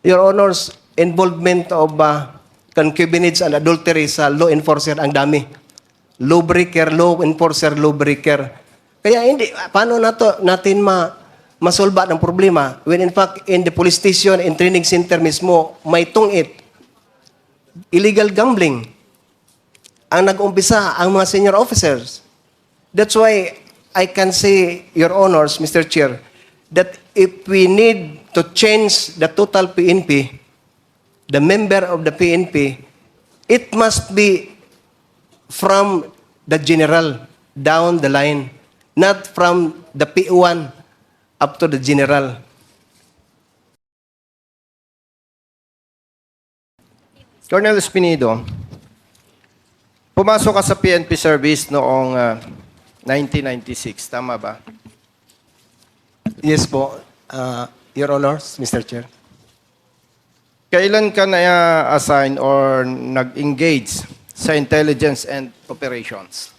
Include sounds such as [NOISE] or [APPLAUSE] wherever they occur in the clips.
Your Honors, involvement of uh, concubinage and adultery sa law enforcer ang dami. Lawbreaker, law enforcer, lawbreaker. Kaya hindi, paano nato, natin ma, masolba ng problema when in fact in the police station and training center mismo may tungit illegal gambling ang nag-umpisa ang mga senior officers. That's why I can say, Your Honors, Mr. Chair, that if we need to change the total PNP, the member of the PNP, it must be from the general down the line, not from the P1 up to the general. Colonel Espinido, pumasok ka sa PNP service noong ah, 1996, tama ba? Yes po, uh, Your Honors, Mr. Chair. Kailan ka na-assign or nag-engage sa intelligence and operations?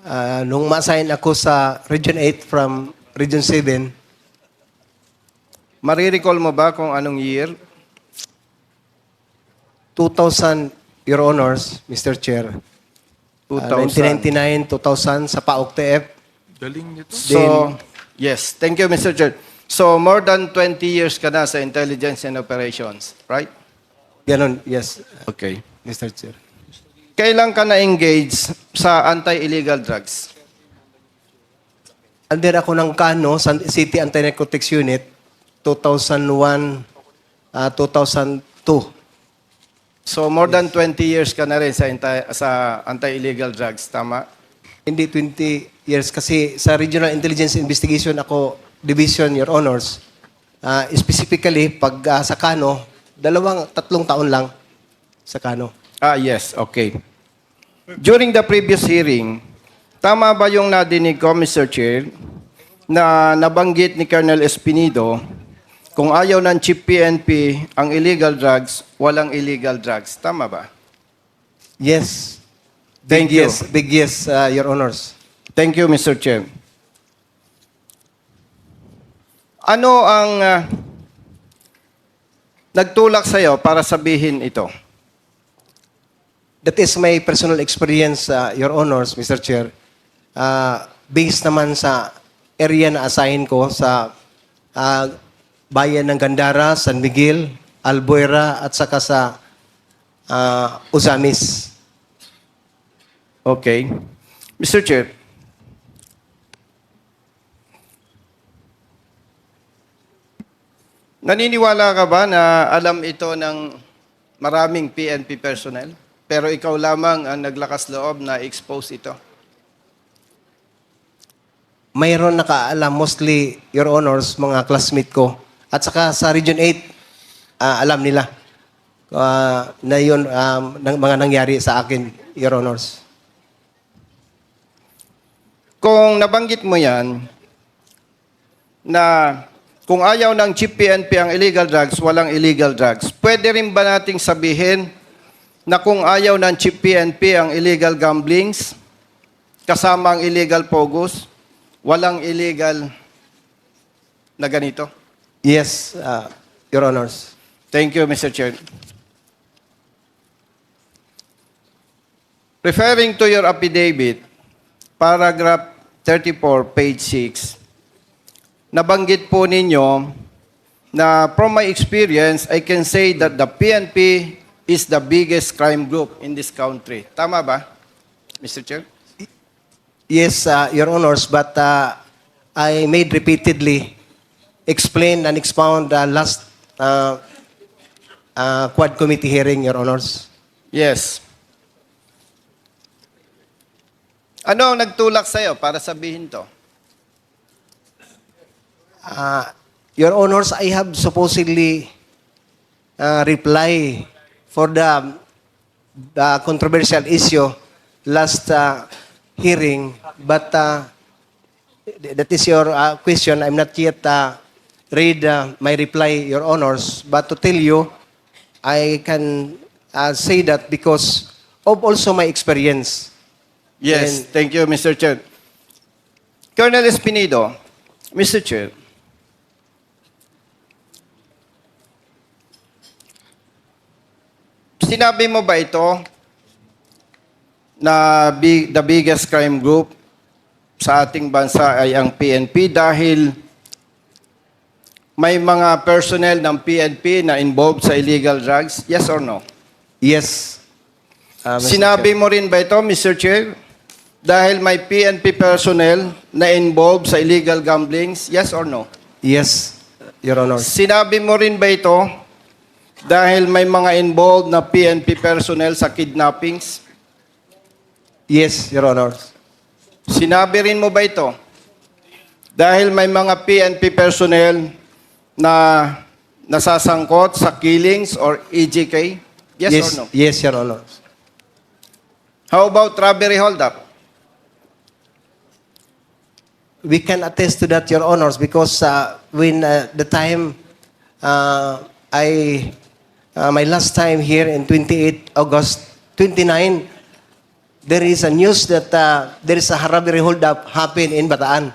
Uh, nung ma-assign ako sa Region 8 from Region 7, Marirecall mo ba kung anong year? 2000, Your Honors, Mr. Chair. Uh, 2000. 1999, 2000 sa PAOK TF. So, yes. Thank you, Mr. Chair. So, more than 20 years ka na sa intelligence and operations, right? Ganon, yes, Okay. Mr. Chair. Kailan ka na-engage sa anti-illegal drugs? Under ako ng Kano, San City Anti-Narcotics Unit, 2001, uh, 2002. So, more than 20 years ka na rin sa, anti- sa anti-illegal drugs, tama? Hindi 20 years kasi sa Regional Intelligence Investigation ako division, Your Honors. Uh, specifically, pag uh, sa Kano, dalawang, tatlong taon lang sa Kano. Ah, yes. Okay. During the previous hearing, tama ba yung nadinig ko, Mr. Chair, na nabanggit ni Colonel Espinido kung ayaw ng Chief PNP ang illegal drugs, walang illegal drugs. Tama ba? Yes. Thank big you. Yes, big yes, uh, Your Honors. Thank you, Mr. Chair. Ano ang ah, nagtulak sa'yo para sabihin ito? That is my personal experience, uh, Your Honors, Mr. Chair. Uh, based naman sa area na assign ko sa uh, bayan ng Gandara, San Miguel, Albuera, at saka sa uh, Uzamis. Okay. Mr. Chair, naniniwala ka ba na alam ito ng maraming PNP personnel? Pero ikaw lamang ang naglakas loob na expose ito. Mayroon nakaalam, mostly, Your Honors, mga classmate ko. At saka sa Region 8, ah, alam nila ah, na yun um, ng mga nangyari sa akin, Your Honors. Kung nabanggit mo yan, na kung ayaw ng Chief PNP ang illegal drugs, walang illegal drugs, pwede rin ba nating sabihin na kung ayaw ng Chief PNP ang illegal gamblings, kasama ang illegal pogos, walang illegal na ganito? Yes, ah, Your Honors. Thank you, Mr. Chair. Referring to your affidavit, paragraph 34, page 6, nabanggit po ninyo na from my experience, I can say that the PNP is the biggest crime group in this country. Tama ba, Mr. Chair? Yes, uh, Your Honors, but uh, I made repeatedly explain and expound the last uh, uh, Quad Committee hearing, Your Honors. Yes. Ano ang nagtulak sa'yo para sabihin to? Uh, Your Honors, I have supposedly uh, reply for the, the controversial issue last uh, hearing, but uh, th- that is your uh, question. I'm not yet uh, read uh, my reply, Your Honors, but to tell you, I can uh, say that because of also my experience. Yes, and, thank you, Mr. Chen. Colonel Espinido, Mr. Chen, sinabi mo ba ito na big, the biggest crime group sa ating bansa ay ang PNP dahil may mga personnel ng PNP na involved sa illegal drugs? Yes or no? Yes. Uh, Sinabi Chair. mo rin ba ito, Mr. Chair? Dahil may PNP personnel na involved sa illegal gamblings? Yes or no? Yes, Your Honor. Sinabi mo rin ba ito dahil may mga involved na PNP personnel sa kidnappings? Yes, Your Honor. Sinabi rin mo ba ito dahil may mga PNP personnel na nasasangkot sa killings or EJK? Yes, yes, or no? Yes, Your Honor. How about robbery holdup? We can attest to that, Your Honors, because uh, when uh, the time uh, I, uh, my last time here in 28 August 29, there is a news that uh, there is a robbery holdup happen in Bataan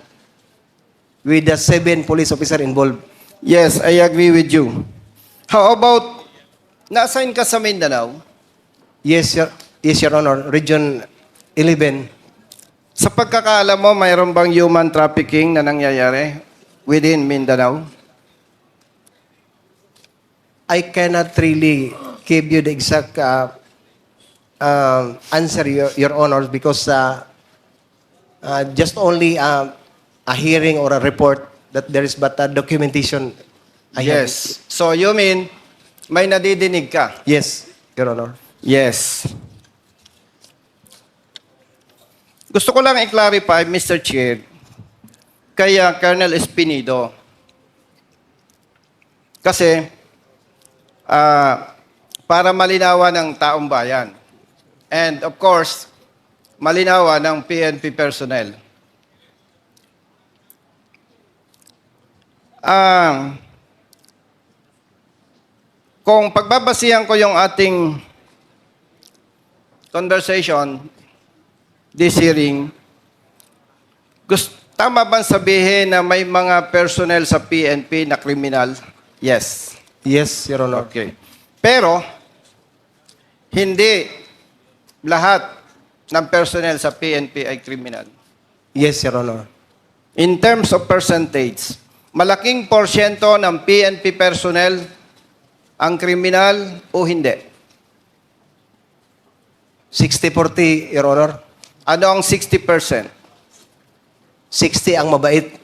with the seven police officer involved. Yes, I agree with you. How about, na-assign ka sa Mindanao? Yes, Your, yes, Your Honor. Region 11. Sa pagkakaalam mo, mayroon bang human trafficking na nangyayari within Mindanao? I cannot really give you the exact uh, um, answer, Your, Your Honors, because uh, uh, just only uh, a hearing or a report that there is but a documentation. I have- yes. So you mean, may nadidinig ka? Yes, Your Honor. Yes. Gusto ko lang i-clarify, Mr. Chair, kay uh, Colonel Espinido. Kasi, ah, para malinawan ng taong bayan. And of course, malinawan ng PNP personnel. Ah, kung pagbabasihan ko yung ating conversation, this hearing, gusto, tama bang sabihin na may mga personnel sa PNP na kriminal? Yes. Yes, Your Honor. Okay. Pero, hindi lahat ng personnel sa PNP ay kriminal. Yes, Your Honor. In terms of percentage, malaking porsyento ng PNP personnel ang kriminal o hindi? 60-40, Your Honor. Ano ang 60%? 60 ang mabait.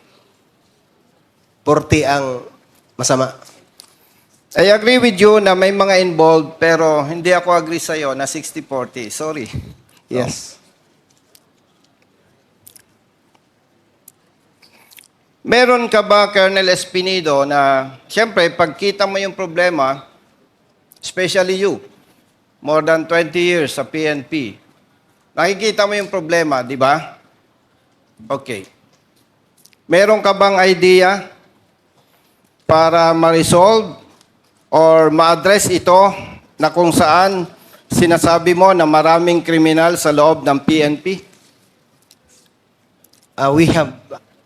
40 ang masama. I agree with you na may mga involved pero hindi ako agree sa iyo na 60-40. Sorry. Yes. Meron ka ba, Colonel Espinido, na siyempre, pagkita mo yung problema, especially you, more than 20 years sa PNP, nakikita mo yung problema, di ba? Okay. Meron ka bang idea para ma-resolve or ma-address ito na kung saan sinasabi mo na maraming kriminal sa loob ng PNP? Uh, we have,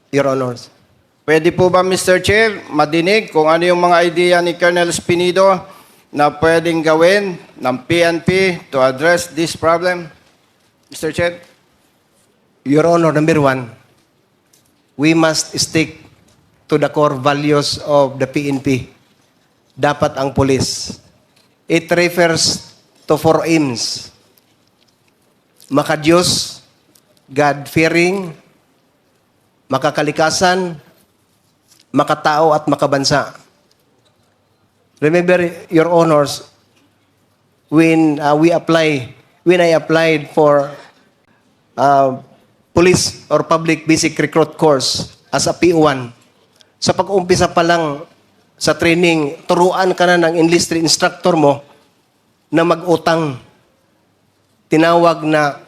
Your Honors. Pwede po ba, Mr. Chair, madinig kung ano yung mga idea ni Colonel Spinido na pwedeng gawin ng PNP to address this problem? Mr. Chair? Your Honor, number one, we must stick to the core values of the PNP. Dapat ang police. It refers to four aims. Makadiyos, God-fearing, makakalikasan, makatao at makabansa. Remember, Your Honors, when uh, we apply, when I applied for uh, police or public basic recruit course as a PO1, sa pag-umpisa pa lang sa training, turuan ka na ng enlisted instructor mo na mag-utang. Tinawag na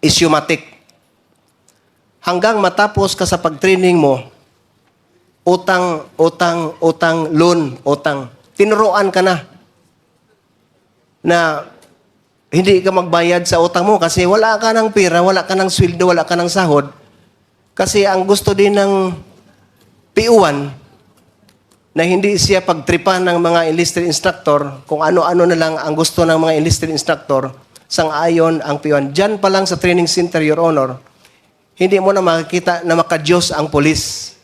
issumatic. Hanggang matapos ka sa pag-training mo, utang, utang, utang, loan, utang. Tinuruan ka na na hindi ka magbayad sa utang mo kasi wala ka ng pera, wala ka ng sweldo, wala ka ng sahod. Kasi ang gusto din ng PO1, na hindi siya pagtripan ng mga enlisted instructor kung ano-ano na lang ang gusto ng mga enlisted instructor sang-ayon ang piyon. Diyan pa lang sa training center, Your Honor, hindi mo na makikita na makadiyos ang polis.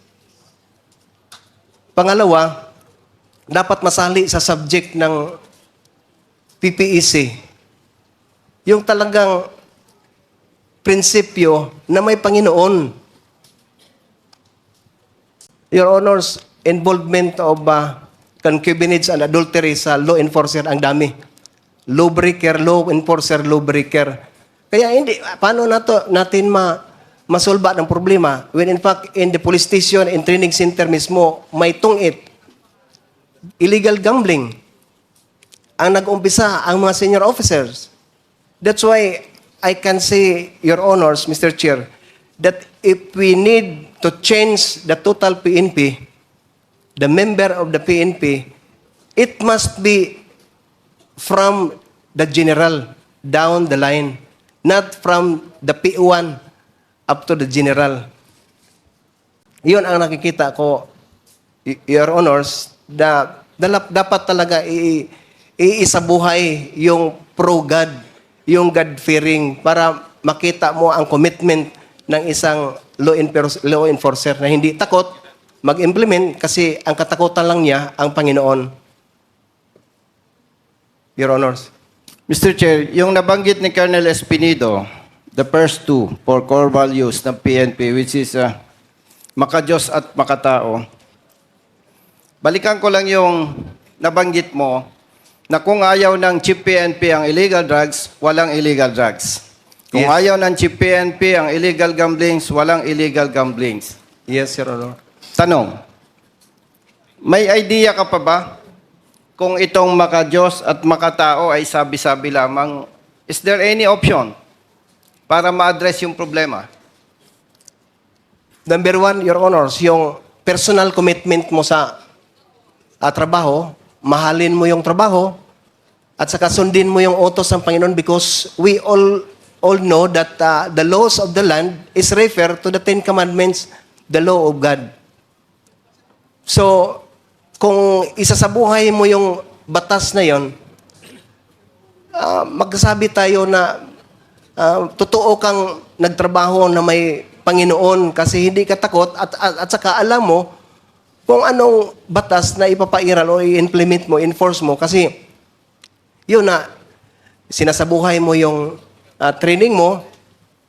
Pangalawa, dapat masali sa subject ng PPEC. Yung talagang prinsipyo na may Panginoon. Your Honors, involvement of uh, concubinage and adultery sa law enforcer ang dami. Law breaker, law enforcer, law breaker. Kaya hindi, paano nato, natin ma, masolba ng problema when in fact in the police station and training center mismo may tungit illegal gambling ang nag-umpisa ang mga senior officers. That's why I can say, Your Honors, Mr. Chair, that if we need to change the total PNP, the member of the PNP, it must be from the general down the line, not from the P1 up to the general. Yun ang nakikita ko, Your Honors, na dapat talaga iisabuhay yung pro-God, yung God-fearing para makita mo ang commitment ng isang law, enfor- law enforcer na hindi takot mag-implement kasi ang katakutan lang niya ang Panginoon. Your Honors. Mr. Chair, yung nabanggit ni Colonel Espinido, the first two for core values ng PNP, which is uh, makajos at makatao, balikan ko lang yung nabanggit mo na kung ayaw ng Chief PNP ang illegal drugs, walang illegal drugs. Kung Yes. ayaw ng Chief PNP ang illegal gamblings, walang illegal gamblings. Yes, Your Honor. Tanong, may idea ka pa ba kung itong makajos at makatao ay sabi-sabi lamang, is there any option para ma-address yung problema? Number one, Your Honors, yung personal commitment mo sa ah, trabaho, mahalin mo yung trabaho, at saka sundin mo yung utos ng Panginoon because we all all know that ah, the laws of the land is refer to the Ten Commandments, the law of God. So, kung isa sa buhay mo yung batas na yon, ah, magsasabi tayo na ah, totoo kang nagtrabaho na may Panginoon kasi hindi ka takot at, at, at saka alam mo kung anong batas na ipapairal o i-implement mo, enforce mo kasi yun na sinasabuhay mo yung ah, training mo,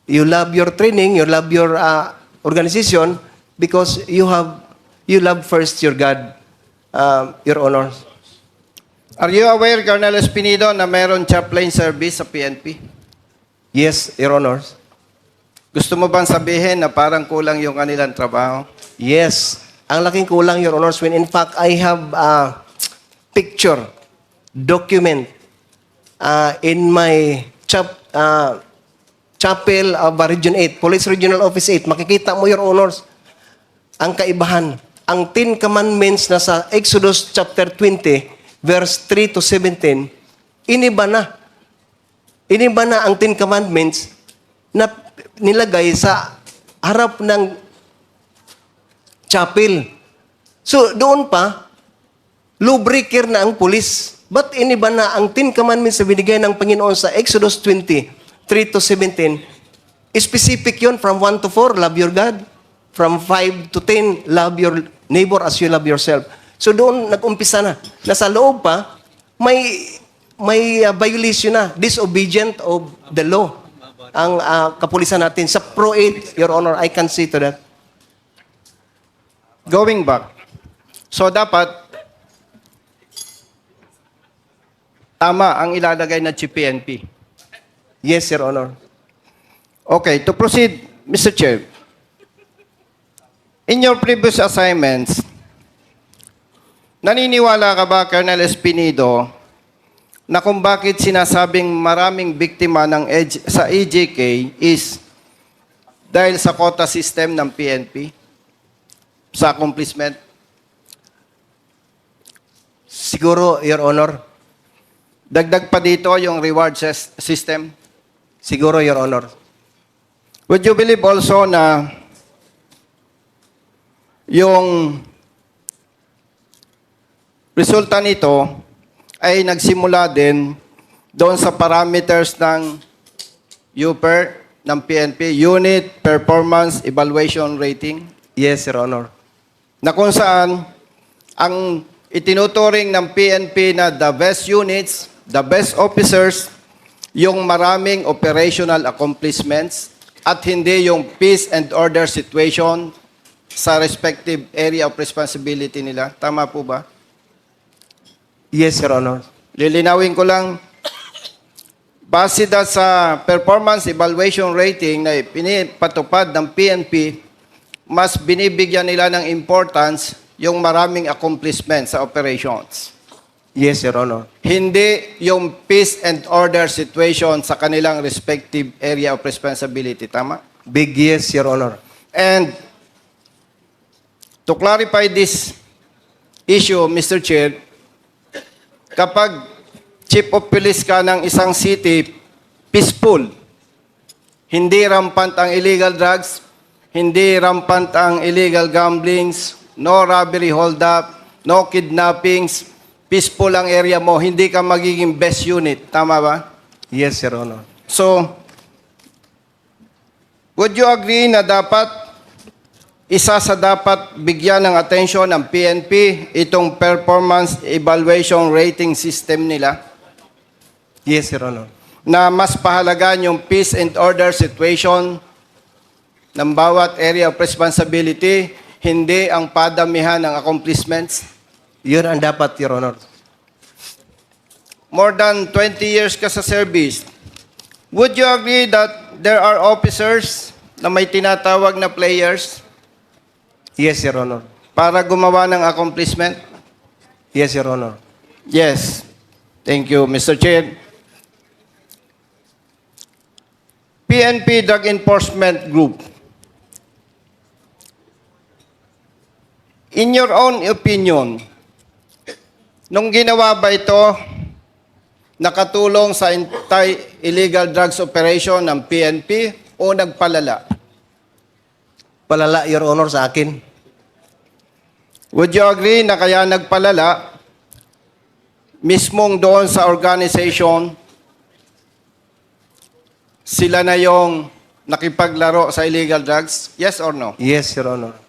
you love your training, you love your ah, organization because you have you love first your God, ah, your honors. Are you aware, Colonel Espinido, na meron chaplain service sa PNP? Yes, your honors. Gusto mo bang sabihin na parang kulang yung kanilang trabaho? Yes. Ang laking kulang, Your Honors, when in fact I have a picture, document uh, in my chap, uh, chapel of Region 8, Police Regional Office 8. Makikita mo, Your Honors, ang kaibahan. Ang Ten Commandments na sa Exodus chapter 20, verse 3 to 17, iniba na. Iniba na ang Ten Commandments na nilagay sa harap ng chapel. So, doon pa, lawbreaker na ang pulis. Ba't iniba na ang Ten Commandments na binigay ng Panginoon sa Exodus 20, 3 to 17? Specific yon from 1 to 4, love your God. From 5 to 10, love your neighbor as you love yourself. So doon nag-umpisa na. Nasa loob pa, may may uh, violation na, disobedient of the law. Ang uh, kapulisan natin. Sa Pro 8, Your Honor, I can see to that. Going back, so dapat tama ang ilalagay na Chief PNP. Yes, Your Honor. Okay, to proceed, Mr. Chair. In your previous assignments, naniniwala ka ba, Colonel Espinido, na kung bakit sinasabing maraming biktima ng EJ sa EJK is dahil sa quota system ng PNP? Sa accomplishment? Siguro, Your Honor. Dagdag pa dito yung reward system? Siguro, Your Honor. Would you believe also na yung resulta nito ay nagsimula din doon sa parameters ng UPER, ng PNP, Unit Performance Evaluation Rating, Yes, Your Honor. Na kung saan ang itinuturing ng PNP na the best units, the best officers, yung maraming operational accomplishments at hindi yung peace and order situation sa respective area of responsibility nila. Tama po ba? Yes, Your Honor. Lilinawin ko lang, base sa performance evaluation rating na pinipatupad ng PNP, mas binibigyan nila ng importance yung maraming accomplishments sa operations. Yes, Your Honor. Hindi yung peace and order situation sa kanilang respective area of responsibility. Tama? Big yes, Your Honor. And to clarify this issue, Mr. Chair, kapag chief of police ka ng isang city, peaceful, hindi rampant ang illegal drugs, hindi rampant ang illegal gamblings, no robbery hold-up, no kidnappings, peaceful ang area mo, hindi ka magiging best unit. Tama ba? Yes, Your Honor. So, would you agree na dapat isa sa dapat bigyan ng atensyon ng PNP itong performance evaluation rating system nila Yes, Your Honor. na mas pahalagan yung peace and order situation ng bawat area of responsibility, hindi ang padamihan ng accomplishments? Yun ang dapat, Your Honor. More than 20 years ka sa service, would you agree that there are officers na may tinatawag na players Yes, Your Honor. para gumawa ng accomplishment? Yes, Your Honor. Yes. Thank you, Mr. Chair. PNP Drug Enforcement Group. In your own opinion, nung ginawa ba ito, nakatulong sa anti-illegal drugs operation ng PNP o nagpalala? Palala, Your Honor, sa akin. Would you agree na kaya nagpalala mismong doon sa organization sila na yung nakipaglaro sa illegal drugs? Yes or no? Yes, Your Honor.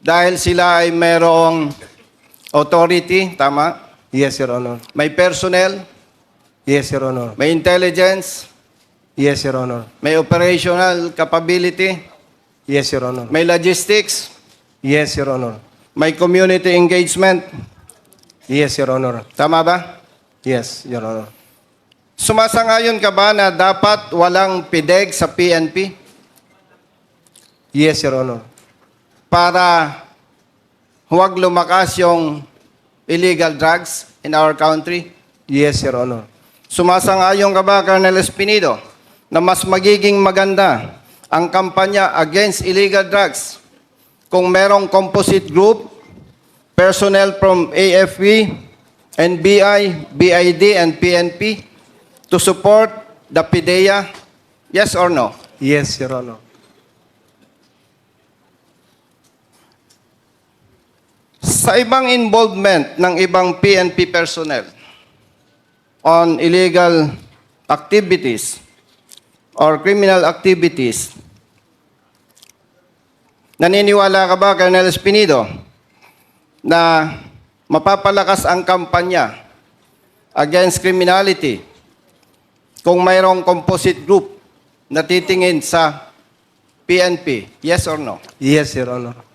Dahil sila ay merong authority, tama? Yes, Your Honor. May personnel, Yes, Your Honor. may intelligence, Yes, Your Honor. may operational capability, Yes, Your Honor. may logistics, Yes, Your Honor. may community engagement. Yes, Your Honor. Tama ba? Yes, Your Honor. Sumasangayon ka ba na dapat walang PIDEG sa PNP? Yes, Your Honor. Para huwag lumakas yung illegal drugs in our country? Yes, Your Honor. Sumasang-ayon ka ba, Colonel Espinido, na mas magiging maganda ang kampanya against illegal drugs kung merong composite group, personnel from AFP, NBI, BID, and PNP to support the PIDEA? Yes or no? Yes, Your Honor. Sa ibang involvement ng ibang PNP personnel on illegal activities or criminal activities, naniniwala ka ba, Colonel Espinido, na mapapalakas ang kampanya against criminality kung mayroong composite group na titingin sa PNP? Yes or no? Yes, Your Honor.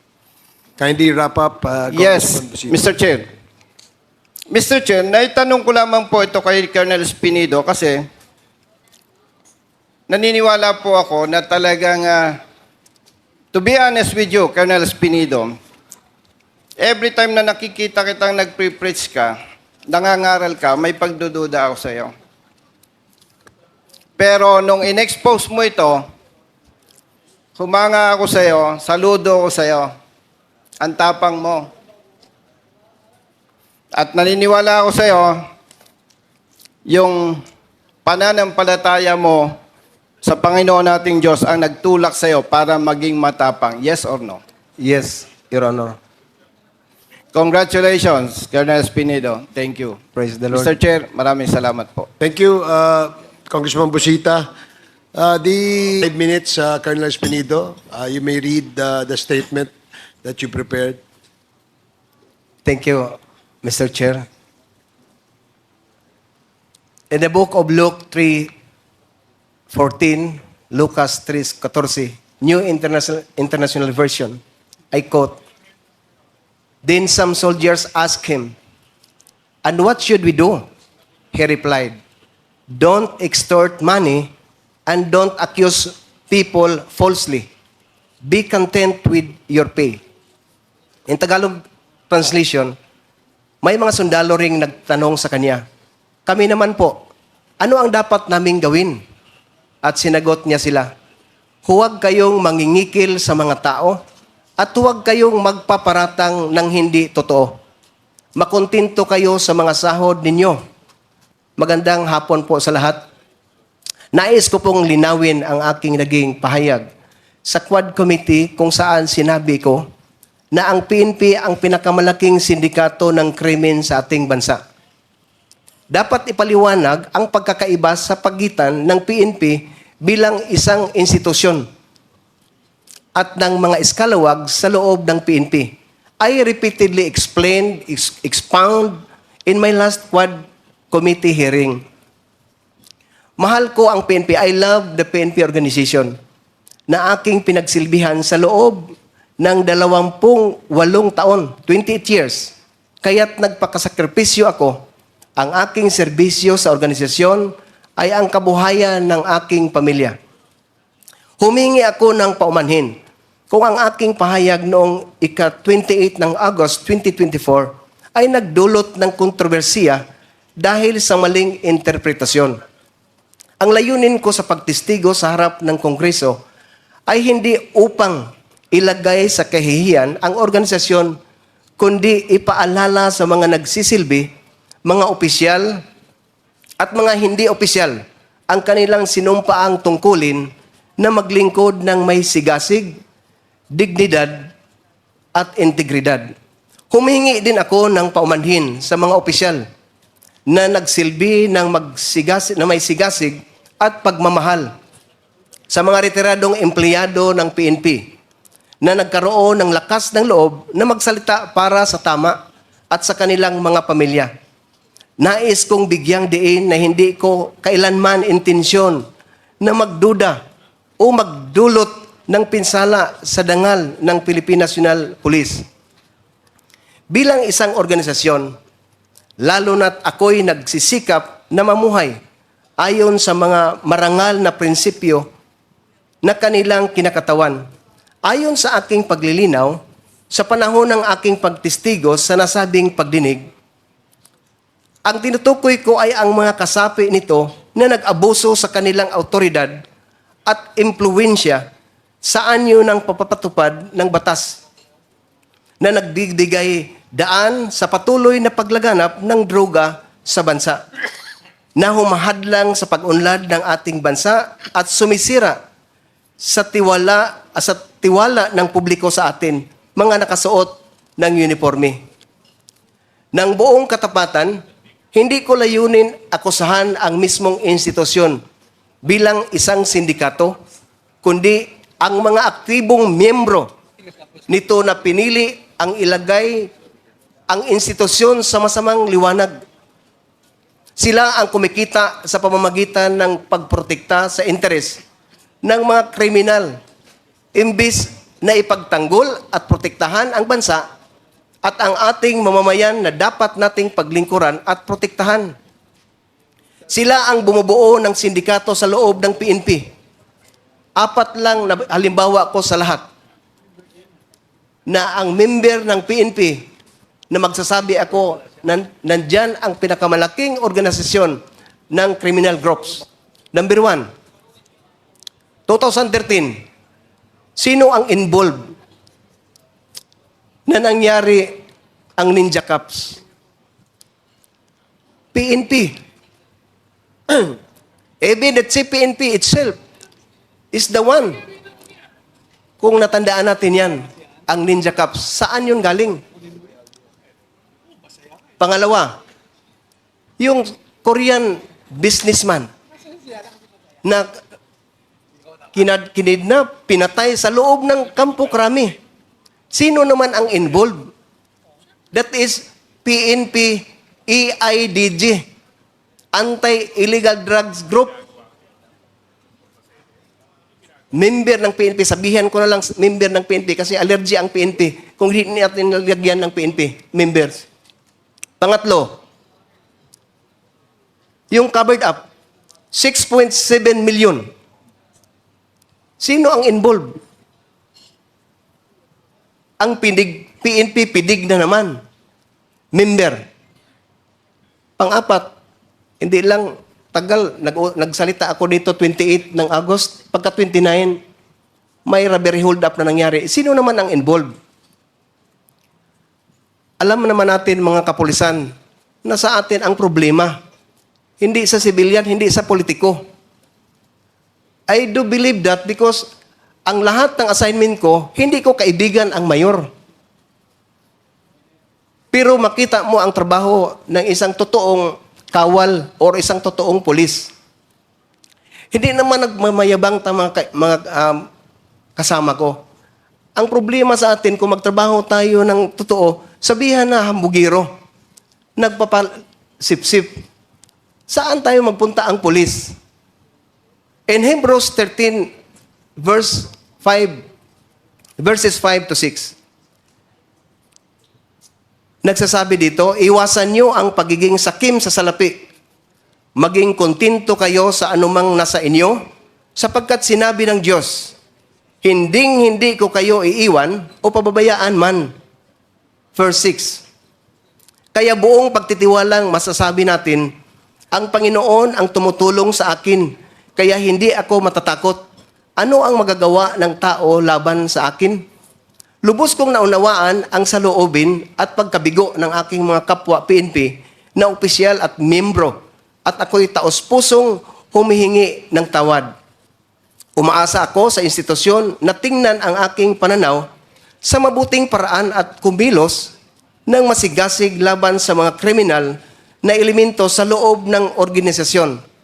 Kindly wrap up. uh, Yes, Congressman Busito. Mr. Chair. Mr. Chair, naitanong ko lamang po ito kay Colonel Spinido kasi naniniwala po ako na talagang, ah, to be honest with you, Colonel Spinido, every time na nakikita kitang nagpre-preach ka, nangangaral ka, may pagdududa ako sa iyo. Pero nung in-expose mo ito, humanga ako sa iyo, saludo ako sa iyo, ang tapang mo. At naniniwala ako sa iyo, yung pananampalataya mo sa Panginoon nating Diyos ang nagtulak sa iyo para maging matapang. Yes or no? Yes, Your Honor. Congratulations, Colonel Espinedo. Thank you. Praise the Lord. Mr. Chair, maraming salamat po. Thank you, uh, Congressman Busita. Uh, the five minutes, uh, Colonel Espinido, uh, you may read uh, the statement that you prepared. Thank you, Mr. Chair. In the book of Luke 3:14, Lucas 3:14, New International International Version, I quote, Then some soldiers asked him, And what should we do? He replied, Don't extort money and don't accuse people falsely. Be content with your pay. In Tagalog translation, may mga sundalo ring nagtanong sa kanya, kami naman po, ano ang dapat naming gawin? At sinagot niya sila, huwag kayong mangingikil sa mga tao at huwag kayong magpaparatang ng hindi totoo. Makontinto kayo sa mga sahod ninyo. Magandang hapon po sa lahat. Nais ko pong linawin ang aking naging pahayag sa Quad Committee kung saan sinabi ko na ang PNP ang pinakamalaking sindikato ng krimen sa ating bansa. Dapat ipaliwanag ang pagkakaiba sa pagitan ng PNP bilang isang institusyon at ng mga eskalawag sa loob ng PNP. I repeatedly explained, ex- expound in my last Quad Committee hearing. Mahal ko ang PNP. I love the PNP organization na aking pinagsilbihan sa loob ng dalawampung walong taon, 28 years. Kaya't nagpakasakripisyo ako. Ang aking serbisyo sa organisasyon ay ang kabuhayan ng aking pamilya. Humingi ako ng paumanhin kung ang aking pahayag noong ika-28 ng August 2024 ay nagdulot ng kontrobersiya dahil sa maling interpretasyon. Ang layunin ko sa pagtistigo sa harap ng Kongreso ay hindi upang ilagay sa kahihiyan ang organisasyon, kundi ipaalala sa mga nagsisilbi, mga opisyal at mga hindi opisyal ang kanilang sinumpaang tungkulin na maglingkod ng may sigasig, dignidad at integridad. Humingi din ako ng paumanhin sa mga opisyal na nagsilbi ng magsigasig, na may sigasig at pagmamahal sa mga retiradong empleyado ng PNP na nagkaroon ng lakas ng loob na magsalita para sa tama at sa kanilang mga pamilya. Nais kong bigyang diin na hindi ko kailanman intensyon na magduda o magdulot ng pinsala sa dangal ng Philippine National Police. Bilang isang organisasyon, lalo na't ako'y nagsisikap na mamuhay ayon sa mga marangal na prinsipyo na kanilang kinakatawan. Ayon sa aking paglilinaw, sa panahon ng aking pagtistigo sa nasabing pagdinig, ang tinutukoy ko ay ang mga kasapi nito na nag-abuso sa kanilang autoridad at impluensya sa anyo ng papapatupad ng batas na nagbibigay daan sa patuloy na paglaganap ng droga sa bansa na humahadlang sa pag-unlad ng ating bansa at sumisira sa tiwala sa tiwala ng publiko sa atin mga nakasuot ng uniforme. Nang buong katapatan, hindi ko layunin akusahan ang mismong institusyon bilang isang sindikato, kundi ang mga aktibong miyembro nito na pinili ang ilagay ang institusyon sa masamang liwanag. Sila ang kumikita sa pamamagitan ng pagprotekta sa interes ng mga kriminal. Imbis na ipagtanggol at protektahan ang bansa at ang ating mamamayan na dapat nating paglingkuran at protektahan. Sila ang bumubuo ng sindikato sa loob ng PNP. Apat lang na halimbawa ko sa lahat na ang member ng PNP na magsasabi ako nan, nandyan ang pinakamalaking organisasyon ng criminal groups. Number one, 2013, sino ang involved na nangyari ang Ninja Cups? PNP. Even [CLEARS THROAT] that si PNP itself is the one. Kung natandaan natin yan, ang Ninja Cups, saan yun galing? Pangalawa, yung Korean businessman na kinad, kinidnap, pinatay sa loob ng Kampo Krami. Sino naman ang involved? That is PNP EIDG, Anti-Illegal Drugs Group. Member ng PNP, sabihan ko na lang member ng PNP kasi allergy ang PNP. Kung hindi natin nalagyan ng PNP, members. Pangatlo, yung covered up, 6.7 million. Sino ang involved? Ang pinig, PNP pidig na naman. Member. Pang-apat, hindi lang tagal, nag, nagsalita ako dito 28 ng August, pagka 29, may robbery hold up na nangyari. Sino naman ang involved? Alam naman natin mga kapulisan na sa atin ang problema. Hindi sa civilian, hindi sa politiko. I do believe that because ang lahat ng assignment ko, hindi ko kaibigan ang mayor. Pero makita mo ang trabaho ng isang totoong kawal or isang totoong pulis. Hindi naman nagmamayabang ta mga, mga um, kasama ko. Ang problema sa atin, kung magtrabaho tayo ng totoo, sabihan na hambugiro. Nagpapasip-sip. Saan tayo magpunta ang pulis? In Hebrews 13, verse 5, verses 5 to 6, nagsasabi dito, iwasan nyo ang pagiging sakim sa salapi. Maging kontento kayo sa anumang nasa inyo, sapagkat sinabi ng Diyos, Hinding hindi ko kayo iiwan o pababayaan man. Verse 6. Kaya buong pagtitiwalang masasabi natin, ang Panginoon ang tumutulong sa akin, kaya hindi ako matatakot. Ano ang magagawa ng tao laban sa akin? Lubos kong naunawaan ang saloobin at pagkabigo ng aking mga kapwa PNP na opisyal at membro at ako'y taos-pusong humihingi ng tawad. Umaasa ako sa institusyon na tingnan ang aking pananaw sa mabuting paraan at kumilos ng masigasig laban sa mga kriminal na elemento sa loob ng organisasyon.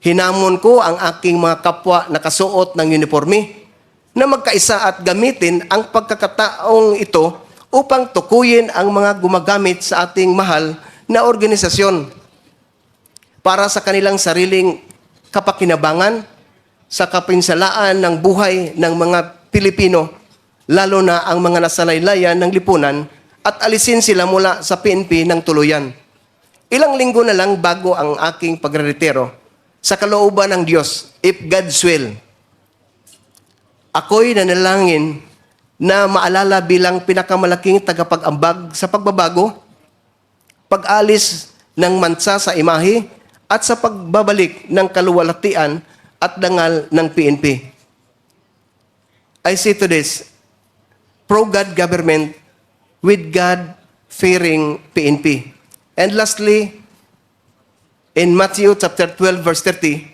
Hinamon ko ang aking mga kapwa na kasuot ng uniforme na magkaisa at gamitin ang pagkakataong ito upang tukuyin ang mga gumagamit sa ating mahal na organisasyon para sa kanilang sariling kapakinabangan sa kapinsalaan ng buhay ng mga Pilipino, lalo na ang mga nasalaylayan ng lipunan at alisin sila mula sa PNP ng tuluyan. Ilang linggo na lang bago ang aking pagreretiro sa kalooban ng Diyos, if God's will, ako'y nanalangin na maalala bilang pinakamalaking tagapag-ambag sa pagbabago, pag-alis ng mansa sa imahe, at sa pagbabalik ng kaluwalhatian at dangal ng PNP. I say to this, pro-God government with God-fearing PNP. And lastly, in Matthew chapter 12 verse 30,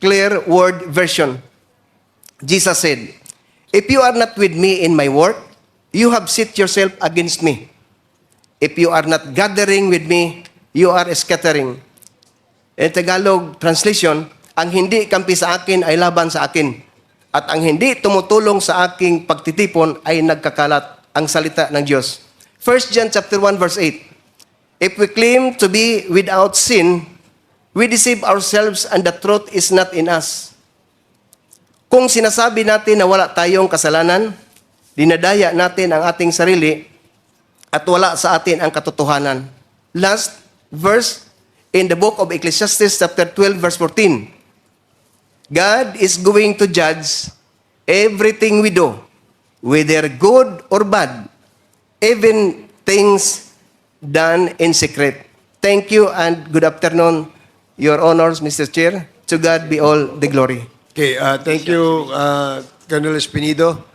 clear word version, Jesus said, If you are not with me in my work, you have set yourself against me. If you are not gathering with me, you are scattering. In Tagalog translation, ang hindi kampi sa akin ay laban sa akin. At ang hindi tumutulong sa aking pagtitipon ay nagkakalat ang salita ng Diyos. 1 John chapter 1 verse 8. If we claim to be without sin, we deceive ourselves and the truth is not in us. Kung sinasabi natin na wala tayong kasalanan, dinadaya natin ang ating sarili at wala sa atin ang katotohanan. Last verse in the book of Ecclesiastes chapter 12 verse 14. God is going to judge everything we do, whether good or bad, even things done in secret. Thank you and good afternoon, Your Honors, Mr. Chair. To God be all the glory. Okay, uh, thank you, uh, Colonel Espinido.